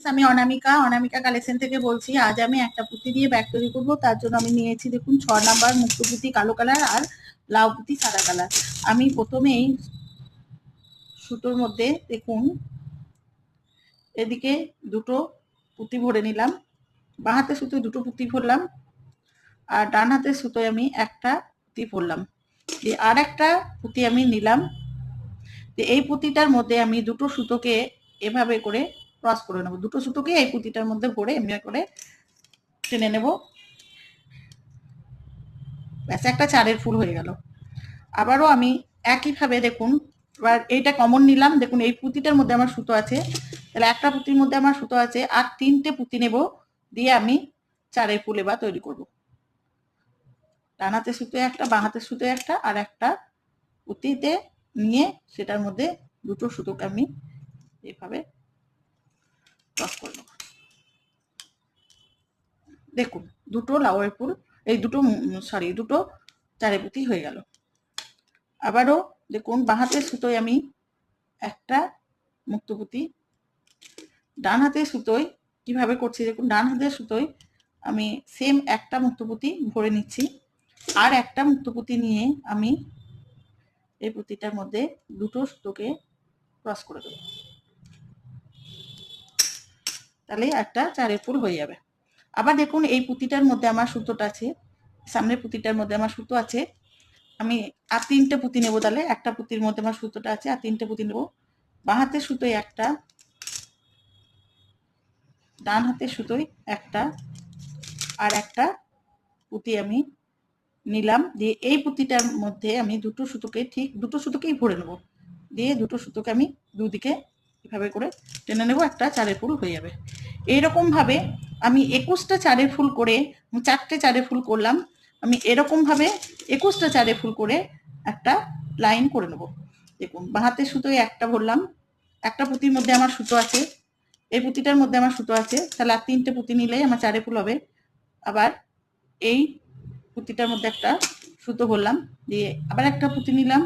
আমি অনামিকা অনামিকা কালেকশন থেকে বলছি, আজ আমি একটা পুঁতি দিয়ে ব্যাগ তৈরি করব। তার জন্য আমি নিয়েছি দেখুন ছ নাম্বার মুক্ত পুঁতি কালো কালার আর লাউ পুঁতি সাদা কালার আমি প্রথমেই সুতোর মধ্যে দেখুন এদিকে দুটো পুঁতি ভরে নিলাম। বাঁ হাতে সুতোয় দুটো পুঁতি ভরলাম আর ডান হাতের সুতোয় আমি একটা পুঁতি ভরলাম। দিয়ে আর একটা পুঁতি আমি নিলাম। এই পুঁতিটার মধ্যে আমি দুটো সুতোকে এভাবে করে ক্রস করে নেব। দুটো সুতোকে এই পুঁতিটার মধ্যে ভরে এমনি করে টেনে নেব। ব্যাস, একটা চারের ফুল হয়ে গেল। আবারও আমি একইভাবে দেখুন, এবার এইটা কমন নিলাম। দেখুন, এই পুঁতিটার মধ্যে আমার সুতো আছে। তাহলে একটা পুঁতির মধ্যে আমার সুতো আছে আর তিনটে পুঁতি নেব দিয়ে আমি চারের ফুল এবার তৈরি করব। ডান হাতে সুতো একটা, বাঁ হাতের সুতো একটা আর একটা পুঁতিতে নিয়ে সেটার মধ্যে দুটো সুতোকে আমি এভাবে ক্রস করে নেব। দেখুন, দুটো লাউয়ের ফুল এই দুটো সরি দুটো চারে পুঁতি হয়ে গেল। আবারও দেখুন বাঁহাতের সুতোয় আমি একটা মুক্তপুতি ডান হাতের সুতোয় কীভাবে করছি? দেখুন ডান হাতের সুতোয় আমি সেম একটা মুক্তপুতি ভরে নিচ্ছি। আর একটা মুক্তপুতি নিয়ে আমি এই পুঁতিটার মধ্যে দুটো সুতোকে ক্রস করে দেবো। তাহলে একটা চারের ফুল হয়ে যাবে। আবার দেখুন, এই পুঁতিটার মধ্যে আমার সুতোটা আছে, সামনের পুঁতিটার মধ্যে আমার সুতো আছে। আমি আর তিনটে পুঁতি নেব তাহলে, একটা পুঁতির মধ্যে আমার সুতোটা আছে আর তিনটে পুঁতি নেব। বাঁ হাতের সুতোয় একটা, ডান হাতের সুতোয় একটা, আর একটা পুঁতি আমি নিলাম। দিয়ে এই পুঁতিটার মধ্যে আমি দুটো সুতোকে ঠিক, দুটো সুতোকেই ভরে নেব। দিয়ে দুটো সুতোকে আমি দুদিকে এভাবে করে টেনে নেব, একটা চারের ফুল হয়ে যাবে। এইরকমভাবে আমি একুশটা চারের ফুল করে চারটে চারের ফুল করলাম, আমি এরকমভাবে একুশটা চারে ফুল করে একটা লাইন করে নেব। দেখুন বাহাতে সুতোয় একটা ভরলাম, একটা পুঁতির মধ্যে আমার সুতো আছে, এই পুঁতিটার মধ্যে আমার সুতো আছে, তাহলে আর তিনটে পুঁতি নিলেই আমার চারে ফুল হবে। আবার এই পুঁতিটার মধ্যে একটা সুতো ভরলাম, দিয়ে আবার একটা পুঁতি নিলাম।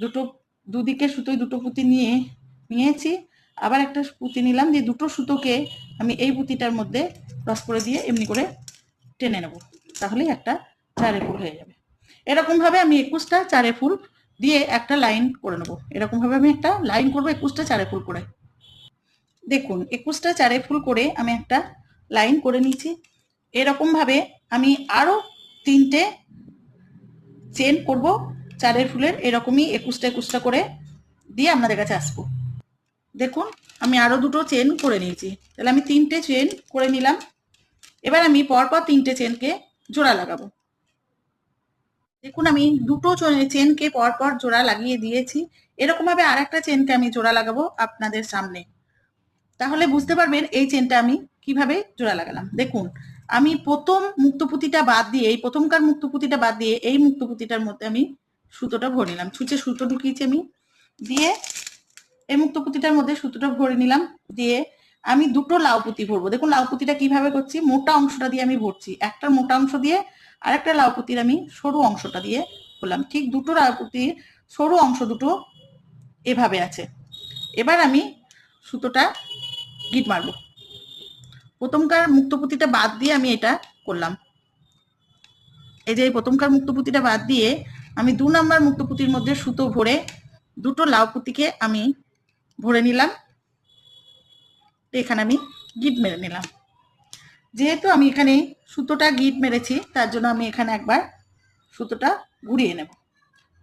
দুটো দুদিকে সুতোয় দুটো পুঁতি নিয়ে নিয়েছি। আবার একটা পুঁতি নিলাম দিয়ে দুটো সুতোকে আমি এই পুঁতিটার মধ্যে ক্রস করে দিয়ে এমনি করে টেনে নেব। তাহলেই একটা চারে ফুল হয়ে যাবে। এরকমভাবে আমি একুশটা চারে ফুল দিয়ে একটা লাইন করে নেব। এরকমভাবে আমি একটা লাইন করব একুশটা চারে ফুল করে। দেখুন, একুশটা চারে ফুল করে আমি একটা লাইন করে নিচ্ছি এরকমভাবে আমি আরও তিনটে চেন করব চারের ফুলের। এরকমই একুশটা একুশটা করে দিয়ে আপনাদের কাছে আসব। দেখুন, আমি আরও দুটো চেন করে নিয়েছি। তাহলে আমি তিনটে চেন করে নিলাম। এবার আমি পরপর তিনটে চেনকে জোড়া লাগাবো। দেখুন, আমি দুটো চেনকে পরপর জোড়া লাগিয়ে দিয়েছি। এরকমভাবে আর একটা চেনকে আমি জোড়া লাগাবো আপনাদের সামনে। তাহলে বুঝতে পারবেন এই চেনটা আমি কীভাবে জোড়া লাগালাম। দেখুন, আমি প্রথম মুক্তপুতিটা বাদ দিয়ে, এই প্রথমকার মুক্তপুতিটা বাদ দিয়ে, এই মুক্তপুতিটার মধ্যে আমি সুতোটা ভরে নিলাম। ছুঁচে সুতো ঢুকিয়েছি আমি। দিয়ে এই মুক্তপুতিটার মধ্যে সুতোটা ভরে নিলাম, দিয়ে আমি দুটো লাউ পুঁতি ভরবো। দেখুন লাউ পুঁতিটা কীভাবে করছি? মোটা অংশটা দিয়ে আমি ভরছি। একটা মোটা অংশ দিয়ে আর একটা লাউ পুঁতির আমি সরু অংশটা দিয়ে করলাম। ঠিক দুটো লাউ পুঁতির সরু অংশ দুটো এভাবে আছে। এবার আমি সুতোটা গিট মারব। প্রথমকার মুক্তপুতিটা বাদ দিয়ে আমি এটা করলাম। এই যে প্রথমকার মুক্তপুতিটা বাদ দিয়ে আমি দু নম্বর মুক্তপুতির মধ্যে সুতো ভরে দুটো লাউ পুঁতিকে আমি নিলাম। এখানে আমি গিট মেরে নিলাম। যেহেতু আমি এখানে সুতোটা গিট মেরেছি, তার জন্য আমি এখানে একবার সুতোটা ঘুরিয়ে নেব।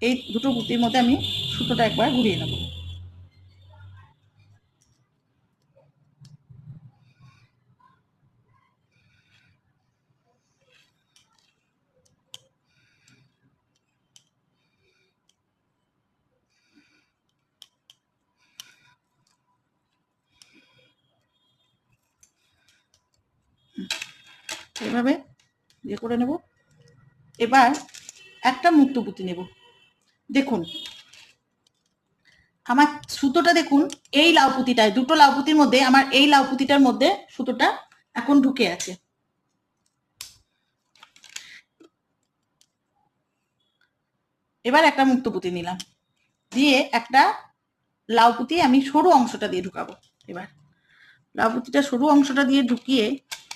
এই দুটো গুটির মধ্যে আমি সুতোটা একবার ঘুরিয়ে নেব। এভাবে ইয়ে করে নেব। এবার একটা মুক্ত পুঁতি নেব। দেখুন, আমার সুতোটা দেখুন, এই লাউ পুঁতিটায় দুটো লাউ পুঁতির মধ্যে, আমার এই লাউ পুঁতিটার মধ্যে সুতোটা এখন ঢুকে আছে। এবার একটা মুক্ত পুঁতি নিলাম। দিয়ে একটা লাউ পুঁতি আমি সরু অংশটা দিয়ে ঢুকাবো। এবার লাউ পুঁতিটা সরু অংশটা দিয়ে ঢুকিয়ে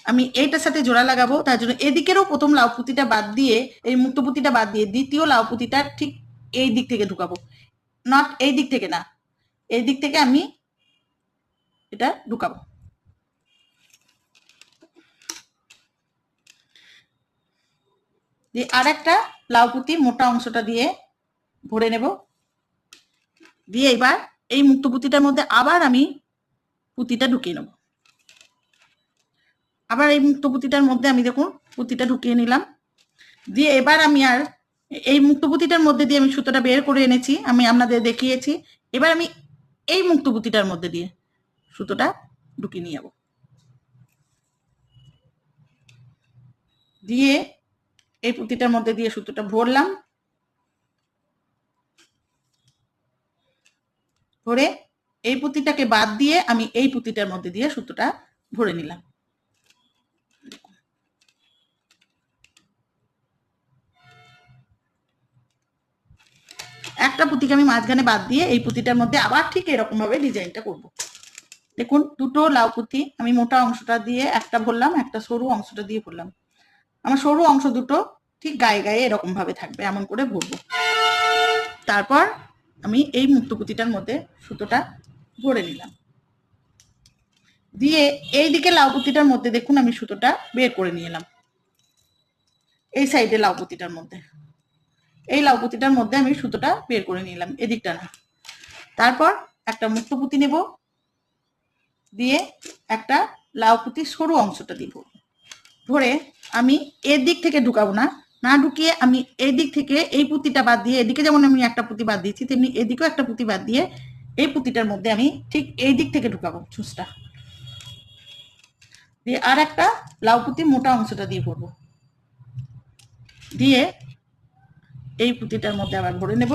আমি এইটার সাথে জোড়া লাগাবো, তার জন্য এদিকেরও প্রথম লাউ পুঁতিটা বাদ দিয়ে, এই মুক্ত পুঁতিটা বাদ দিয়ে দ্বিতীয় লাউ পুঁতিটা ঠিক এই দিক থেকে ঢুকাবো। নট এই দিক থেকে না, এই দিক থেকে আমি এটা ঢুকাবো। দিয়ে আর একটা লাউ পুঁতি মোটা অংশটা দিয়ে ভরে নেব। দিয়ে এবার এই মুক্ত পুঁতিটার মধ্যে আবার আমি পুঁতিটা ঢুকিয়ে নেব। আবার এই মুক্ত পুঁতিটার মধ্যে আমি দেখুন পুঁতিটা ঢুকিয়ে নিলাম। দিয়ে এবার আমি আর এই মুক্ত পুঁতিটার মধ্যে দিয়ে আমি সুতোটা বের করে এনেছি, আমি আপনাদের দেখিয়েছি। এবার আমি এই মুক্ত পুঁতিটার মধ্যে দিয়ে সুতোটা ঢুকিয়ে নিয়ে যাব। দিয়ে এই পুঁতিটার মধ্যে দিয়ে সুতোটা ভরলাম। ভরে এই পুঁতিটাকে বাদ দিয়ে আমি এই পুঁতিটার মধ্যে দিয়ে সুতোটা ভরে নিলাম। একটা পুঁতিকে আমি মাঝখানে বাদ দিয়ে এই পুঁতিটার মধ্যে আবার ঠিক এরকম ভাবে ডিজাইনটা করব। দেখুন, দুটো লাউ পুঁতি আমি মোটা অংশটা দিয়ে একটা ভরলাম, একটা সরু অংশটা দিয়ে ভরলাম। আমার সরু অংশ দুটো ঠিক গায়ে গায়ে এরকম ভাবে থাকবে, এমন করে ভরবো। তারপর আমি এই মুক্তপুতিটার মধ্যে সুতোটা ভরে নিলাম। দিয়ে এই দিকে লাউ পুঁতিটার মধ্যে দেখুন আমি সুতোটা বের করে নিয়ে এলাম। এই সাইডে লাউ পুঁতিটার মধ্যে। এই লাউ পুঁতিটার মধ্যে আমি সুতোটা বের করে নিলাম, এদিকটা না। তারপর একটা মুক্ত পুঁতি নেব, দিয়ে একটা লাউ সরু অংশটা দিব। ধরে আমি এর দিক থেকে ঢুকাবো না না ঢুকিয়ে আমি এদিক থেকে এই পুঁতিটা বাদ দিয়ে, এদিকে যেমন আমি একটা পুঁতি বাদ দিয়েছি, তেমনি এদিকেও একটা পুঁতি বাদ দিয়ে এই পুঁতিটার মধ্যে আমি ঠিক এই দিক থেকে ঢুকাবো ছুঁচটা দিয়ে আর একটা লাউ পুঁতি মোটা অংশটা দিয়ে ভরবো। দিয়ে এই পুঁতিটার মধ্যে আবার ভরে নেব।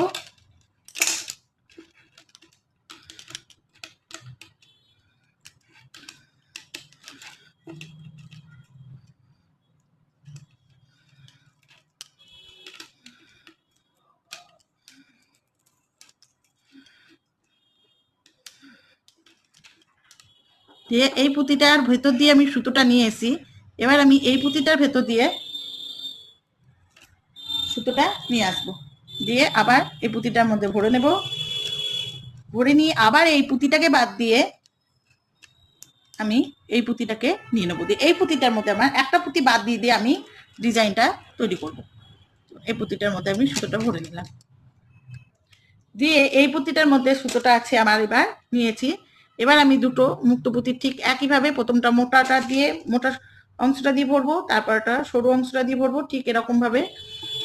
দিয়ে এই পুঁতিটার ভেতর দিয়ে আমি সুতোটা নিয়ে এসি এবার আমি এই পুঁতিটার ভেতর দিয়ে সুতোটা নিয়ে আসব। দিয়ে আবার এই পুঁতিটার মধ্যে ভরে নেব। ভরে নিয়ে আবার এই পুঁতিটাকে বাদ দিয়ে আমি এই পুঁতিটাকে নিয়ে নেব। দিয়ে এই পুঁতিটার মধ্যে আমার একটা পুঁতি বাদ দিয়ে দিয়ে আমি ডিজাইনটা তৈরি করব। এই পুঁতিটার মধ্যে আমি সুতোটা ভরে নিলাম। দিয়ে এই পুঁতিটার মধ্যে সুতোটা আছে আমার এবার নিয়েছি। এবার আমি দুটো মুক্ত পুঁতি ঠিক একইভাবে প্রথমটা মোটাটা দিয়ে মোটা অংশটা দিয়ে ভরবো, তারপরটা সরু অংশটা দিয়ে ভরবো, ঠিক এরকম ভাবে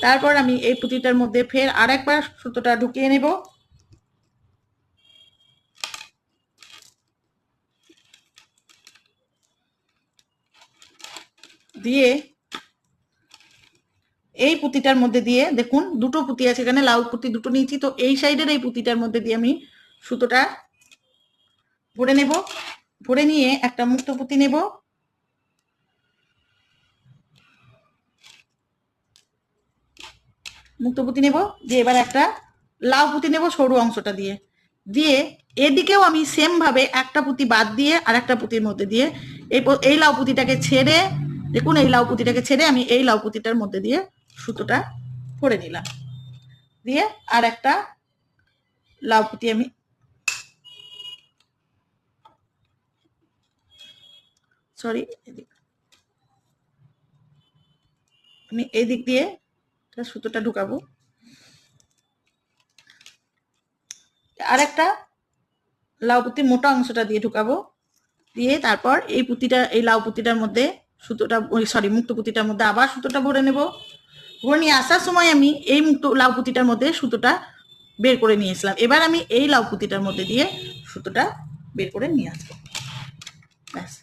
তারপর আমি এই পুঁতিটার মধ্যে ফের আর একবার সুতোটা ঢুকিয়ে নেব। দিয়ে এই পুঁতিটার মধ্যে দিয়ে দেখুন, দুটো পুঁতি আছে এখানে, লাউ পুঁতি দুটো নিয়েছি, তো এই সাইডের এই পুঁতিটার মধ্যে দিয়ে আমি সুতোটা ভরে নেব। ভরে নিয়ে একটা মুক্ত পুঁতি নেব। মুক্ত পুঁতি নেব, দিয়ে এবার একটা লাউ পুঁতি নেব সরু অংশটা দিয়ে। দিয়ে এদিকেও আমি সেম ভাবে একটা পুঁতি বাদ দিয়ে আর একটা পুঁতির মধ্যে দিয়ে এই এই লাউ পুঁতিটাকে ছেড়ে, দেখুন এই লাউ পুঁতিটাকে ছেড়ে আমি এই লাউ পুঁতিটার মধ্যে দিয়ে সুতোটা পরে নিলাম। দিয়ে আর একটা লাউ পুঁতি আমি সরি এদিক আমি এই দিক দিয়ে সুতোটা ঢুকাবো। আর একটা লাউ পুঁতি মোটা অংশটা দিয়ে ঢুকাবো। দিয়ে তারপর এই পুঁতিটা, এই লাউ পুঁতিটার মধ্যে সুতোটা সরি, মুক্ত পুঁতিটার মধ্যে আবার সুতোটা ভরে নেব। ভরে নিয়ে আসার সময় আমি এই মুক্ত লাউ পুঁতিটার মধ্যে সুতোটা বের করে নিয়েছিলাম এবার আমি এই লাউ পুঁতিটার মধ্যে দিয়ে সুতোটা বের করে নিয়ে আসব। ব্যাস।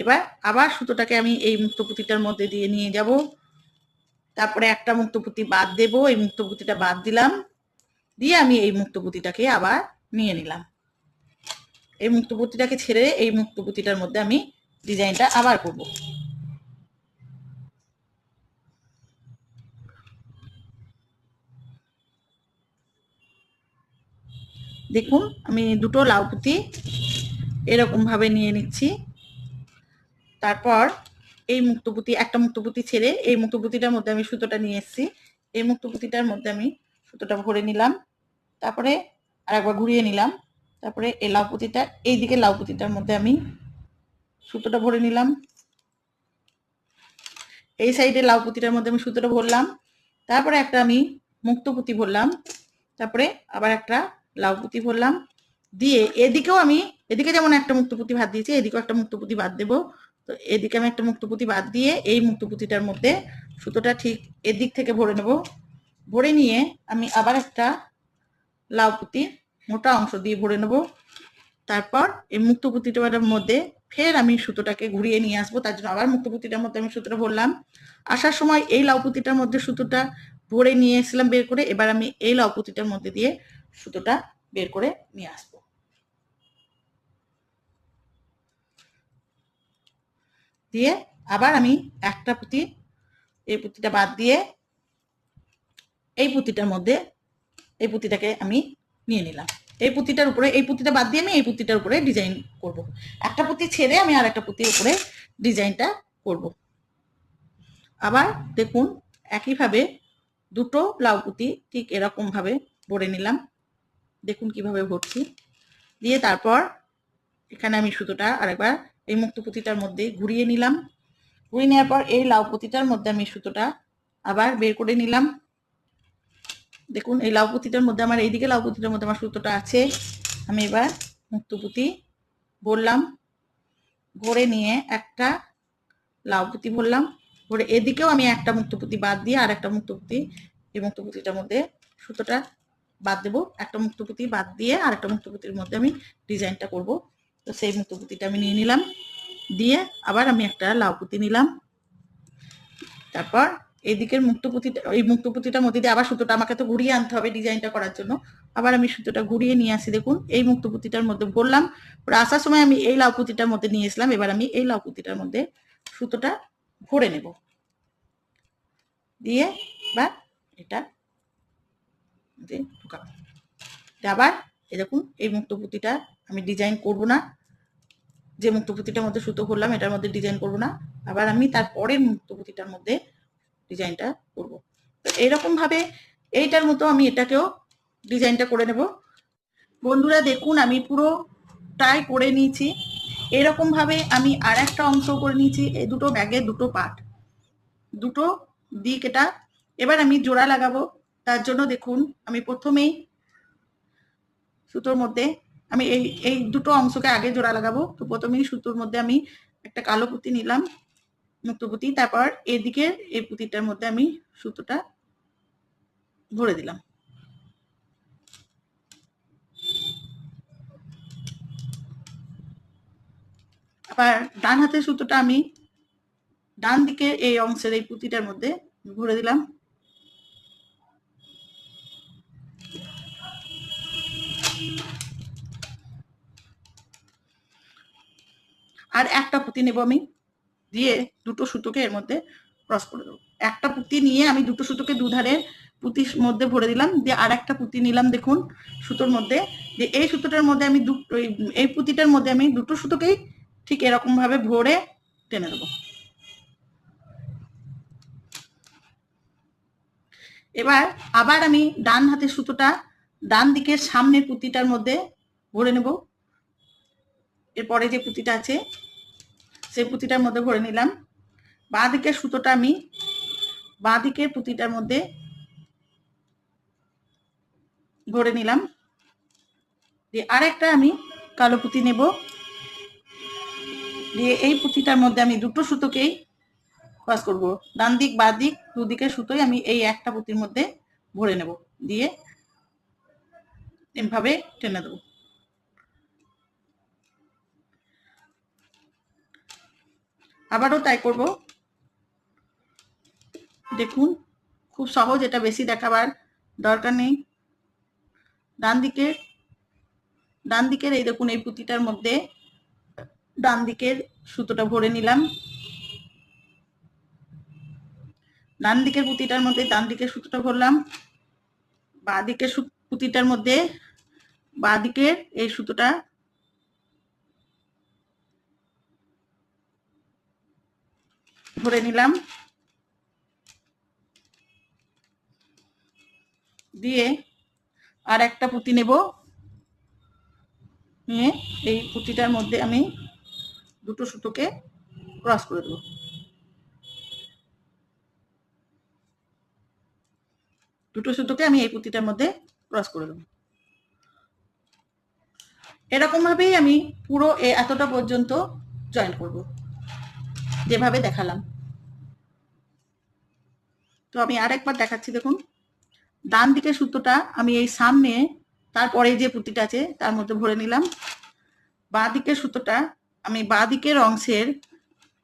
এবার আবার সুতোটাকে আমি এই মুক্তপুতিটার মধ্যে দিয়ে নিয়ে যাব। তারপরে একটা মুক্তপুতি বাদ দেব, এই মুক্তপুতিটা বাদ দিলাম। দিয়ে আমি এই মুক্তপুতিটাকে আবার নিয়ে নিলাম। এই মুক্তপুতিটাকে ছেড়ে এই মুক্তপুতিটার মধ্যে আমি ডিজাইনটা আবার করব। দেখুন, আমি দুটো লাউ পুঁতি এরকম ভাবে নিয়ে নিচ্ছি। তারপর এই মুক্তপুতি একটা মুক্তপুতি ছেড়ে এই মুক্তপুতিটার মধ্যে আমি সুতোটা নিয়ে এসেছি। এই মুক্তপুতিটার মধ্যে আমি সুতোটা ভরে নিলাম, তারপরে আর একবার ঘুরিয়ে নিলাম, তারপরে এই লাউ পুঁতিটা এই দিকে লাউ পুঁতিটার মধ্যে আমি সুতোটা ভরে নিলাম। এই সাইডে লাউ পুঁতিটার মধ্যে আমি সুতোটা ভরলাম, তারপরে একটা আমি মুক্ত পুঁতি ভরলাম, তারপরে আবার একটা লাউ পুঁতি ভরলাম। দিয়ে এদিকেও আমি, এদিকে যেমন একটা মুক্তপুতি ভাত দিয়েছি, এদিকেও একটা মুক্তপুতি বাদ দেবো। তো এদিকে আমি একটা মুক্তপুতি বাদ দিয়ে এই মুক্তপুতিটার মধ্যে সুতোটা ঠিক এদিক থেকে ভরে নেব। ভরে নিয়ে আমি আবার একটা লাউ পুঁতি মোটা অংশ দিয়ে ভরে নেব। তারপর এই মুক্তপুতিটার মধ্যে ফের আমি সুতোটাকে ঘুরিয়ে নিয়ে আসব। তার জন্য আবার মুক্তপুতিটার মধ্যে আমি সুতোটা ভরলাম। আসার সময় এই লাউ পুঁতিটার মধ্যে সুতোটা ভরে নিয়ে এসেছিলাম বের করে। এবার আমি এই লাউ পুঁতিটার মধ্যে দিয়ে সুতোটা বের করে নিয়ে আসব। দিয়ে আবার আমি একটা পুঁতি, এই পুঁতিটা বাদ দিয়ে এই পুঁতিটার মধ্যে এই পুঁতিটাকে আমি নিয়ে নিলাম এই পুঁতিটার উপরে, এই পুঁতিটা বাদ দিয়ে আমি এই পুঁতিটার উপরে ডিজাইন করব। একটা পুঁতি ছেড়ে আমি আর একটা পুঁতির উপরে ডিজাইনটা করব। আবার দেখুন, একইভাবে দুটো লাউ পুঁতি ঠিক এরকমভাবে ভরে নিলাম দেখুন কীভাবে ভরছি দিয়ে তারপর এখানে আমি সুতোটা আরেকবার এই মুক্ত পুঁতিটার মধ্যে ঘুরিয়ে নিলাম। ঘুরিয়ে নেওয়ার পর এই লাউ পুঁতিটার মধ্যে আমি সুতোটা আবার বের করে নিলাম। দেখুন, এই লাউ পুঁতিটার মধ্যে আমার এইদিকে লাউ পুঁতিটার মধ্যে আমার সুতোটা আছে। আমি এবার মুক্ত পুঁতি ভরলাম। ভরে নিয়ে একটা লাউ পুঁতি ভরলাম। ভরে এদিকেও আমি একটা মুক্ত পুঁতি বাদ দিয়ে আর একটা মুক্ত পুঁতি এই মুক্ত পুঁতিটার মধ্যে সুতোটা বাদ দেবো। একটা মুক্ত পুঁতি বাদ দিয়ে আর একটা মুক্ত পুঁতির মধ্যে আমি ডিজাইনটা করব। তো সেই মুক্ত পুঁতিটা আমি নিয়ে নিলাম। দিয়ে আবার আমি একটা লাউ পুঁতি নিলাম। তারপর এদিকের মুক্তপুতিটা এই মুক্তপুতিটার মধ্যে দিয়ে আবার সুতোটা আমাকে তো ঘুরিয়ে আনতে হবে ডিজাইনটা করার জন্য। আবার আমি সুতোটা ঘুরিয়ে নিয়ে আসি, দেখুন। এই মুক্ত মুক্তপুতিটার মধ্যে বললাম আসার সময় আমি এই লাউ পুঁতিটার মধ্যে নিয়ে এসলাম। এবার আমি এই লাউ পুঁতিটার মধ্যে সুতোটা ভরে নেব। দিয়ে বা এটা ঢুকাবো। আবার দেখুন, এই মুক্তপুতিটা আমি ডিজাইন করব না। যে মুক্তপুতিটার মধ্যে সুতো করলাম, এটার মধ্যে ডিজাইন করব না। আবার আমি তার পরের মুক্তপুতিটার মধ্যে ডিজাইনটা করব। তো এইরকমভাবে এইটার মতো আমি এটাকেও ডিজাইনটা করে নেব। বন্ধুরা দেখুন, আমি পুরোটাই করে নিয়েছি। এরকমভাবে আমি আর একটা অংশ করে নিয়েছি, এই দুটো ব্যাগের দুটো পার্ট। দুটো দিক এটা। এবার আমি জোড়া লাগাবো। তার জন্য দেখুন, আমি প্রথমেই সুতোর মধ্যে আমি এই এই দুটো অংশকে আগে জোড়া লাগাবো। তো প্রথমেই সুতোর মধ্যে আমি একটা কালো পুঁতি নিলাম, মুক্ত পুঁতি। তারপর এদিকে এই পুঁতিটার মধ্যে আমি সুতোটা ভরে দিলাম। আবার ডান হাতের সুতোটা আমি ডান দিকে এই অংশের এই পুঁতিটার মধ্যে ভরে দিলাম। আর একটা পুঁতি নেব আমি, দিয়ে দুটো সুতোকে এর মধ্যে ক্রস করে দেবো। একটা পুঁতি নিয়ে আমি দুটো সুতোকে দুধারে পুঁতির মধ্যে ভরে দিলাম, দিয়ে আর একটা পুঁতি নিলাম দেখুন সুতোর মধ্যে, দিয়ে এই সুতোটার মধ্যে আমি দুটো এই পুঁতিটার মধ্যে আমি দুটো সুতোকেই ঠিক এরকম ভাবে ভরে টেনে দেবো এবার আবার আমি ডান হাতের সুতোটা ডান দিকের সামনের পুঁতিটার মধ্যে ভরে নেব। এরপরে যে পুঁতিটা আছে, সেই পুঁতিটার মধ্যে ভরে নিলাম। বাঁ দিকের সুতোটা আমি বাঁ দিকের পুঁতিটার মধ্যে ভরে নিলাম। দিয়ে আরেকটা আমি কালো পুঁতি নেব। দিয়ে এই পুঁতিটার মধ্যে আমি দুটো সুতোকেই পাস করব। ডান দিক, বাঁ দিক দুদিকের সুতোই আমি এই একটা পুঁতির মধ্যে ভরে নেব। দিয়ে এভাবে টেনে দেবো। আবারও তাই করব। দেখুন, খুব সহজ, এটা বেশি দেখাবার দরকার নেই। ডান দিকে, ডান দিকের এই দেখুন, এই পুঁতিটার মধ্যে ডান দিকের সুতোটা ভরে নিলাম। ডান দিকের পুঁতিটার মধ্যে ডান দিকের সুতোটা ভরলাম। বাঁ দিকের পুঁতিটার মধ্যে বাঁ দিকের এই সুতোটা ধরে নিলাম। দিয়ে আর একটা পুঁতি নেব। নিয়ে এই পুঁতিটার মধ্যে আমি দুটো সুতোকে ক্রস করে দেবো। দুটো সুতোকে আমি এই পুঁতিটার মধ্যে ক্রস করে দেবো। এরকম ভাবেই আমি পুরো এতটা পর্যন্ত জয়েন করব। যেভাবে দেখালাম। তো আমি আরেকবার দেখাচ্ছি, দেখুন। ডান দিকের সুতোটা আমি এই সামনে তারপরে যে পুঁতিটা আছে, তার মধ্যে ভরে নিলাম। বাঁ দিকের সুতোটা আমি বাঁ দিকের অংশের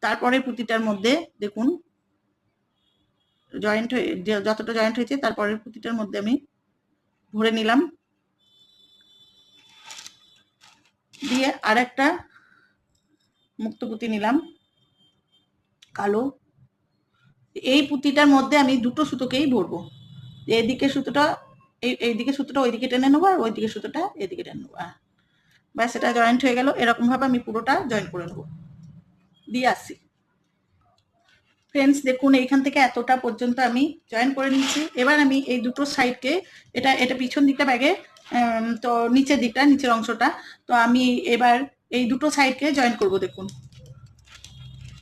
তারপরে পুঁতিটার মধ্যে, দেখুন জয়েন্ট হয়ে যতটা জয়েন্ট হয়েছে তারপরের পুঁতিটার মধ্যে আমি ভরে নিলাম। দিয়ে আর একটা মুক্ত পুঁতি নিলাম, কালো। এই পুঁতিটার মধ্যে আমি দুটো সুতোকেই ভরবো। এদিকে সুতোটা, এই, এইদিকে সুতোটা ওইদিকে টেনে নেব আর ওইদিকে সুতোটা এদিকে টেনে নেব। ব্যাস, এটা জয়েন্ট হয়ে গেল। এরকম ভাবে আমি পুরোটা জয়েন করে নেব। দিয়ে আসছি ফ্রেন্ডস দেখুন, এইখান থেকে এতটা পর্যন্ত আমি জয়েন করে নিচ্ছি এবার আমি এই দুটো সাইডকে এটা এটা পিছন দিকটা ব্যাগে তো নিচের দিকটা, নিচের অংশটা, তো আমি এবার এই দুটো সাইডকে জয়েন করব, দেখুন।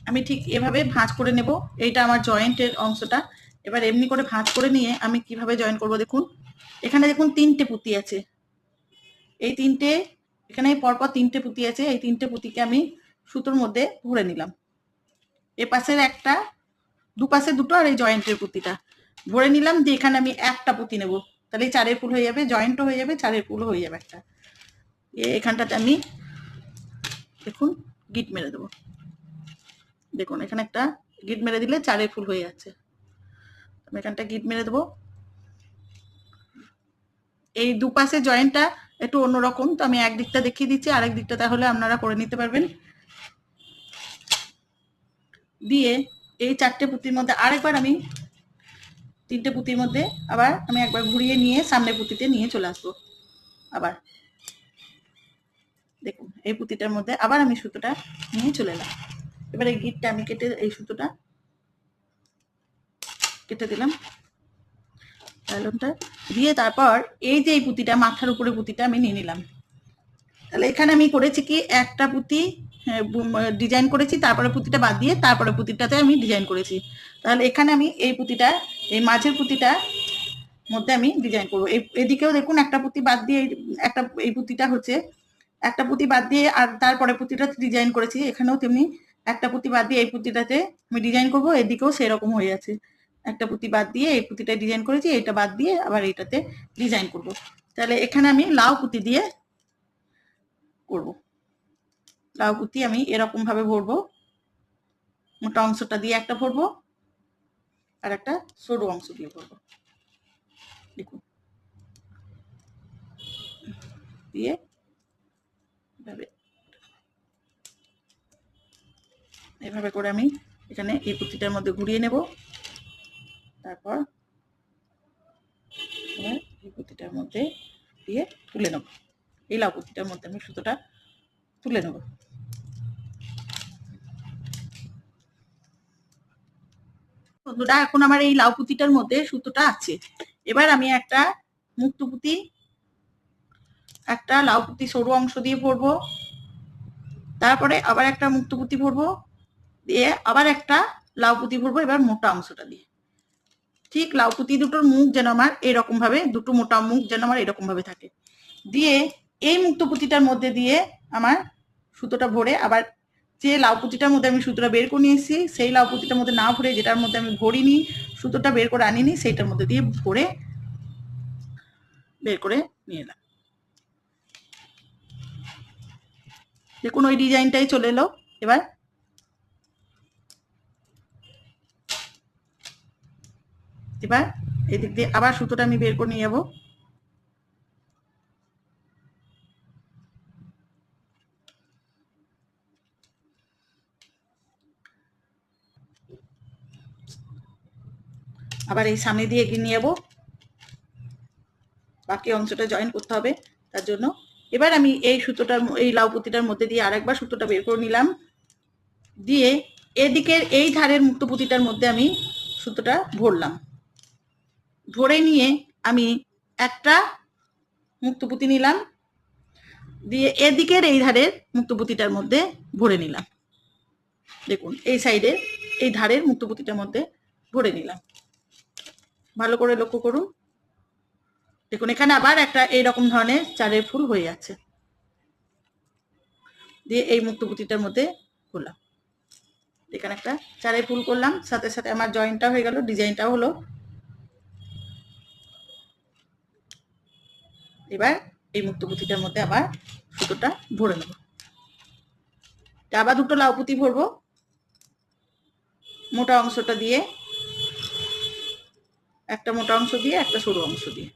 আমি ঠিক এভাবে ভাঁজ করে নেব। এইটা আমার জয়েন্টের অংশটা। এবার এমনি করে ভাঁজ করে নিয়ে আমি কীভাবে জয়েন করব দেখুন। এখানে দেখুন তিনটে পুঁতি আছে। এই তিনটে, এখানে পরপর তিনটে পুঁতি আছে। এই তিনটে পুঁতিকে আমি সুতোর মধ্যে ভরে নিলাম। এ পাশের একটা দুপাশে দুটো আর এই জয়েন্টের পুঁতিটা। ভরে নিলাম দিয়ে এখানে আমি একটা পুঁতি নেব। তাহলে চারের ফুল হয়ে যাবে জয়েন্টও হয়ে যাবে, চারের ফুলও হয়ে যাবে একটা। এখানটাতে আমি দেখুন গিট মেরে দেবো। দেখুন, এখানে একটা গিট মেরে দিলে চারে ফুল হয়ে যাচ্ছে। আমি এখানটা গিট মেরে দেবো। এই দুপাশে জয়েন্টটা একটু অন্যরকম, তো আমি একদিকটা দেখিয়ে দিচ্ছি, আরেক দিকটা তাহলে আপনারা করে নিতে পারবেন। দিয়ে এই চারটে পুঁতির মধ্যে আরেকবার আমি, তিনটে পুঁতির মধ্যে আবার আমি একবার ঘুরিয়ে নিয়ে সামনে পুঁতিতে নিয়ে চলে আসব। আবার। দেখুন, এই পুঁতিটার মধ্যে আবার আমি সুতোটা নিয়ে চলে এলাম। এবার গিটটা আমি কেটে, এই সুতোটা কেটে দিলাম। দিয়ে তারপর এই যে এই পুঁতিটা, মাথার উপরে পুঁতিটা আমি নিয়ে নিলাম। তাহলে এখানে আমি করেছি কি, একটা পুঁতি ডিজাইন করেছি, তারপরে পুঁতিটা বাদ দিয়ে তারপরে পুঁতিটাতে আমি ডিজাইন করেছি। তাহলে এখানে আমি এই পুঁতিটা, এই মাঝের পুঁতিটা মধ্যে আমি ডিজাইন করব। এদিকেও দেখুন একটা পুঁতি বাদ দিয়ে একটা, এই পুঁতিটা হচ্ছে, একটা পুঁতি বাদ দিয়ে আর তারপরে পুঁতিটা ডিজাইন করেছি। এখানেও তেমনি একটা পুঁতি বাদ দিয়ে এই পুঁতিটাতে আমি ডিজাইন করব, এদিকেও সেরকম হয়ে আছে। একটা পুঁতি বাদ দিয়ে এই পুঁতিটা ডিজাইন করেছি এটা বাদ দিয়ে আবার এইটাতে ডিজাইন করব। তাহলে এখানে আমি লাউ পুঁতি দিয়ে করব। লাউ পুঁতি আমি এরকম ভাবে ভরবো, মোটা অংশটা দিয়ে একটা ভরবো, আর একটা সরু অংশ দিয়ে ভরবো। দেখুন। দিয়ে এভাবে এভাবে করে আমি এখানে এই পুঁতিটার মধ্যে ঘুরিয়ে নেব। তারপর এই পুঁতিটার মধ্যে দিয়ে তুলে নেব। এই লাউ পুঁতিটার মধ্যে আমি সুতোটা তুলে নেব। বন্ধুরা, এখন আমার এই লাউ পুঁতিটার মধ্যে সুতোটা আছে। এবার আমি একটা মুক্ত পুঁতি একটা লাউ পুঁতি সরু অংশ দিয়ে ভরবো। তারপরে আবার একটা মুক্ত পুঁতি ভরবো। দিয়ে আবার একটা লাউ পুঁতি ভরবো, এবার মোটা অংশটা দিয়ে। ঠিক লাউ পুঁতি দুটোর মুখ যেন আমার এরকম ভাবে, দুটো মোটা মুখ যেন আমার এরকম ভাবে থাকে। দিয়ে এই মুক্ত পুঁতিটার মধ্যে দিয়ে আমার সুতোটা ভরে আবার যে লাউ পুঁতিটার মধ্যে আমি সুতোটা বের করে নিয়ে এসেছি সেই লাউ পুঁতিটার মধ্যে না ভরে যেটার মধ্যে আমি ভরিনি, সুতোটা বের করে আনিনি, সেইটার মধ্যে দিয়ে ভরে বের করে নিয়ে এলাম। দেখুন ওই ডিজাইনটাই চলে এলো। এবার এবার এদিক দিয়ে আবার সুতোটা আমি বের করে নিয়ে যাব। আবার এই সামনে দিয়ে এগিয়ে নিয়ে যাব। বাকি অংশটা জয়েন করতে হবে, তার জন্য। এবার আমি এই সুতোটার এই লাউ পুঁতিটার মধ্যে দিয়ে আরেকবার সুতোটা বের করে নিলাম। দিয়ে এদিকের এই ধারের মুক্ত পুঁতিটার মধ্যে আমি সুতোটা ভরলাম। ভরে নিয়ে আমি একটা মুক্তপুতি নিলাম, দিয়ে এদিকের এই ধারের মুক্তপুতিটার মধ্যে ভরে নিলাম। দেখুন, এই সাইডে এই ধারের মুক্তপুতিটার মধ্যে ভরে নিলাম। ভালো করে লক্ষ্য করুন। দেখুন, এখানে আবার একটা এইরকম ধরনের চারের ফুল হয়ে আছে। দিয়ে এই মুক্তপুতিটার মধ্যে করলাম। এখানে একটা চারের ফুল করলাম, সাথে সাথে আমার জয়েন্টটা হয়ে গেল ডিজাইনটাও হলো এবার এই মুক্ত মুক্তপুতিটার মধ্যে আবার সুতোটা ভরে নেব। আবার দুটো লাউ পুঁতি ভরবো। মোটা অংশটা দিয়ে, একটা মোটা অংশ দিয়ে, একটা সরু অংশ দিয়ে।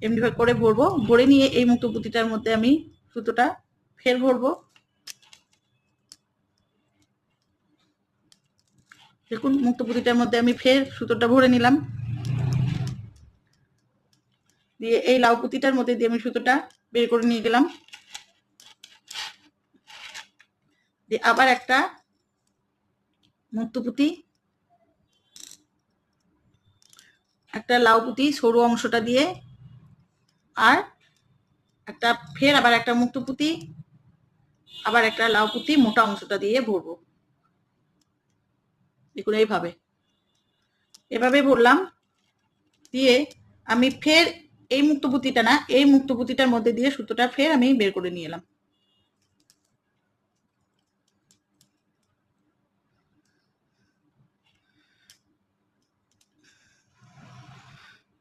এমনি করে ভরবো। ভরে নিয়ে এই মুক্ত মুক্তপুতিটার মধ্যে আমি সুতোটা ফের ভরবো। দেখুন মুক্ত মুক্তপুতিটার মধ্যে আমি ফের সুতোটা ভরে নিলাম। দিয়ে এই লাউ পুঁতিটার মধ্যে দিয়ে আমি সুতোটা বের করে নিয়ে গেলাম। দিয়ে আবার একটা মুক্ত পুঁতি একটা লাউ পুঁতি সরু অংশটা দিয়ে আর একটা ফের আবার একটা মুক্ত পুঁতি আবার একটা লাউ পুঁতি মোটা অংশটা দিয়ে ভরবো। দেখুন এইভাবে। এভাবে ভরলাম। দিয়ে আমি ফের এই মুক্তপুতিটা না, এই মুক্তপুতিটার মধ্যে দিয়ে সুতোটা ফের আমি বের করে নিয়ে এলাম।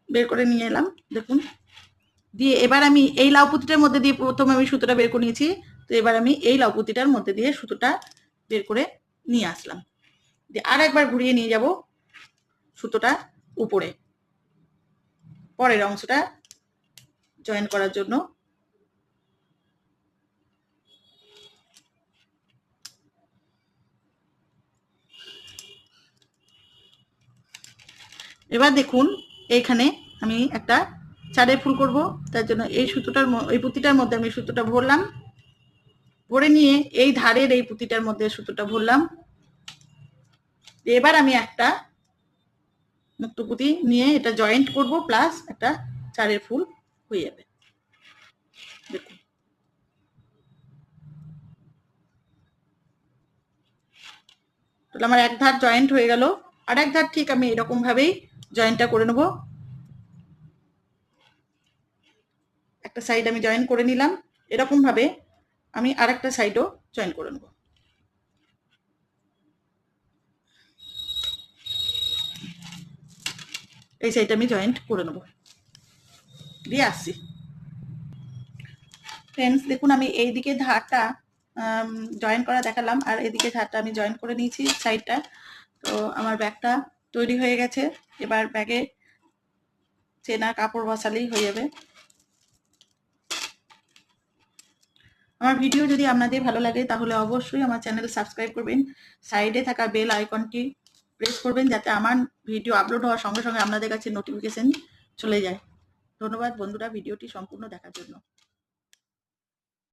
বের করে নিয়ে এলাম, দেখুন। দিয়ে এবার আমি এই লাউ পুঁতিটার মধ্যে দিয়ে প্রথমে আমি সুতোটা বের করে নিয়েছি, তো এবার আমি এই লাউ পুঁতিটার মধ্যে দিয়ে সুতোটা বের করে নিয়ে আসলাম। দিয়ে আর একবার ঘুরিয়ে নিয়ে যাব সুতোটা উপরে, পরের অংশটা জয়েন করার জন্য। এবার দেখুন, এইখানে আমি একটা চারে ফুল করব। তার জন্য এই সুতোটার এই পুঁতিটার মধ্যে আমি সুতোটা ভরলাম। ভরে নিয়ে এই ধারের এই পুঁতিটার মধ্যে সুতোটা ভরলাম। এবার আমি একটা মুক্ত পুঁতি নিয়ে এটা জয়েন্ট করব প্লাস একটা চারের ফুল। হয়ে যাবে দেখুন তাহলে আমার এক ধার জয়েন্ট হয়ে গেল। আর এক ধার ঠিক আমি এরকম ভাবেই জয়েন্টটা করে নেব। একটা সাইড আমি জয়েন করে নিলাম। এরকম ভাবে আমি আর একটা সাইডও জয়েন করে নেব। এই সাইড আমি জয়েন্ট করে নেব। দিয়ে আসছি ফ্রেন্ডস দেখুন, আমি এই দিকে ধারটা জয়েন করা দেখালাম, আর এদিকে ধারটা আমি জয়েন করে নিয়েছি সাইডটা তো আমার ব্যাগটা তৈরি হয়ে গেছে। এবার ব্যাগে চেনা কাপড় বসালেই হয়ে যাবে। আমার ভিডিও যদি আপনাদের ভালো লাগে, তাহলে অবশ্যই আমার চ্যানেল সাবস্ক্রাইব করবেন। সাইডে থাকা বেল আইকনটি প্রেস করবেন, যাতে আমার ভিডিও আপলোড হওয়ার সঙ্গে সঙ্গে আপনাদের কাছে নোটিফিকেশন চলে যায়। ধন্যবাদ বন্ধুরা ভিডিওটি সম্পূর্ণ দেখার জন্য।